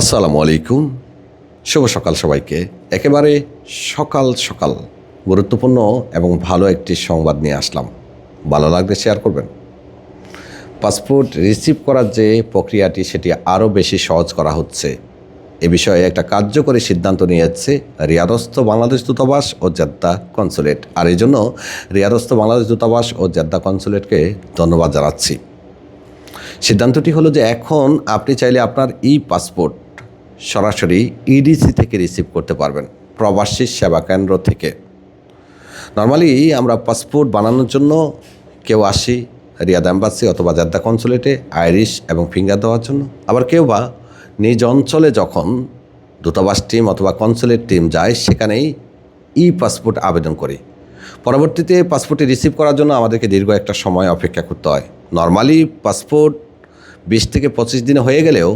আসসালামু আলাইকুম। শুভ সকাল সবাইকে। একেবারে সকাল সকাল গুরুত্বপূর্ণ এবং ভালো একটি সংবাদ নিয়ে আসলাম। ভালো লাগলে শেয়ার করবেন। পাসপোর্ট রিসিভ করার যে প্রক্রিয়াটি, সেটি আরও বেশি সহজ করা হচ্ছে। এ বিষয়ে একটা কার্যকরী সিদ্ধান্ত নিয়েছে রিয়াদস্থ বাংলাদেশ দূতাবাস ও জেদ্দা কনসুলেট। আর এই জন্য রিয়াদস্থ বাংলাদেশ দূতাবাস ও জেদ্দা কনসুলেটকে ধন্যবাদ জানাচ্ছি। সিদ্ধান্তটি হলো যে এখন আপনি চাইলে আপনার ই পাসপোর্ট সরাসরি ইডিসি থেকে রিসিভ করতে পারবেন, প্রবাসী সেবা কেন্দ্র থেকে। নর্মালি আমরা পাসপোর্ট বানানোর জন্য কেউ আসি রিয়াদ অ্যাম্বাসি অথবা জাদ্দা কনসুলেটে আইরিশ এবং ফিঙ্গার দেওয়ার জন্য। আবার কেউ বা নিজ অঞ্চলে যখন দূতাবাস টিম অথবা কনসুলেট টিম যায়, সেখানেই ই পাসপোর্ট আবেদন করি। পরবর্তীতে পাসপোর্টটি রিসিভ করার জন্য আমাদেরকে দীর্ঘ একটা সময় অপেক্ষা করতে হয়। নর্মালি পাসপোর্ট বিশ থেকে পঁচিশ দিনে হয়ে গেলেও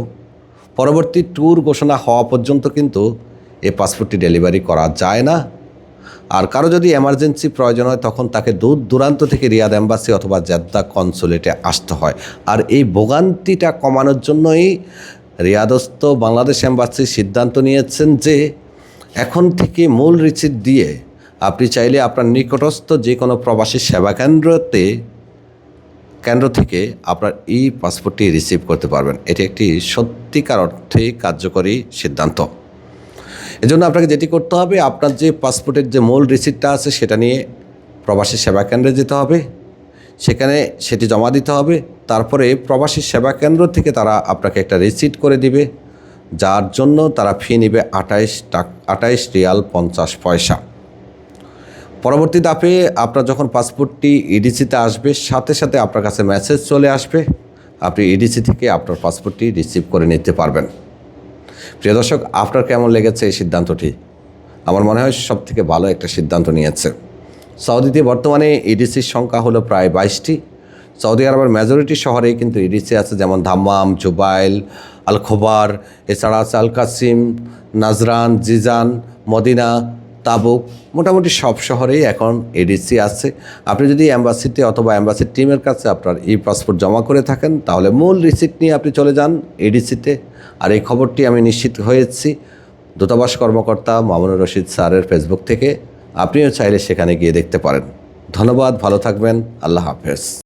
পরবর্তী ট্যুর ঘোষণা হওয়া পর্যন্ত কিন্তু এ পাসপোর্টটি ডেলিভারি করা যায় না। আর কারও যদি এমার্জেন্সি প্রয়োজন হয়, তখন তাকে দূর দূরান্ত থেকে রিয়াদ অ্যাম্বাসি অথবা জেদ্দা কনসুলেটে আসতে হয়। আর এই ভোগান্তিটা কমানোর জন্যই রিয়াদস্থ বাংলাদেশ অ্যাম্বাসি সিদ্ধান্ত নিয়েছেন যে, এখন থেকে মূল রিসিট দিয়ে আপনি চাইলে আপনার নিকটস্থ যে কোনো প্রবাসী সেবা কেন্দ্রতে কেন্দ্র থেকে আপনার ই পাসপোর্টটি রিসিভ করতে পারবেন। এটি একটি সত্যিকার অর্থে কার্যকরী সিদ্ধান্ত। এজন্য আপনাকে যেটি করতে হবে, আপনার যে পাসপোর্টের যে মূল রিসিপ্টটা আছে সেটা নিয়ে প্রবাসী সেবা কেন্দ্রে যেতে হবে। সেখানে সেটি জমা দিতে হবে। তারপরে প্রবাসী সেবা কেন্দ্র থেকে তারা আপনাকে একটা রিসিট করে দিবে। যার জন্য তারা ফি নেবে আঠাইশ টাকা, আঠাইশ রিয়াল পঞ্চাশ পয়সা। পরবর্তী ধাপে আপনার যখন পাসপোর্টটি ইডিসিতে আসবে, সাথে সাথে আপনার কাছে মেসেজ চলে আসবে, আপনি ইডিসি থেকে আপনার পাসপোর্টটি রিসিভ করে নিতে পারবেন। প্রিয় দর্শক, আপনার কেমন লেগেছে এই সিদ্ধান্তটি? আমার মনে হয় সব থেকে ভালো একটা সিদ্ধান্ত নিয়েছে। সৌদিতে বর্তমানে ইডিসির সংখ্যা হলো প্রায় বাইশটি। সৌদি আরবের মেজরিটি শহরেই কিন্তু ইডিসি আছে, যেমন ধাম্মাম জুবাইল, আল খোবার, এছাড়া আছে Al Qassim, Najran, Jizan, Medina Tabuk, মোটামুটি সব শহরেই এখন এডিসি আছে। আপনি যদি অ্যাম্বাসিতে অথবা অ্যাম্বাসির টিমের কাছে আপনার ই পাসপোর্ট জমা করে থাকেন, তাহলে মূল রিসিপ্ট নিয়ে আপনি চলে যান এডিসিতে আর এই খবরটি আমি নিশ্চিত হয়েছি। দূতাবাস কর্মকর্তা মামুনুর রশিদ স্যারের ফেসবুক থেকে। আপনিও চাইলে সেখানে গিয়ে দেখতে পারেন। ধন্যবাদ, ভালো থাকবেন, আল্লাহ হাফেজ।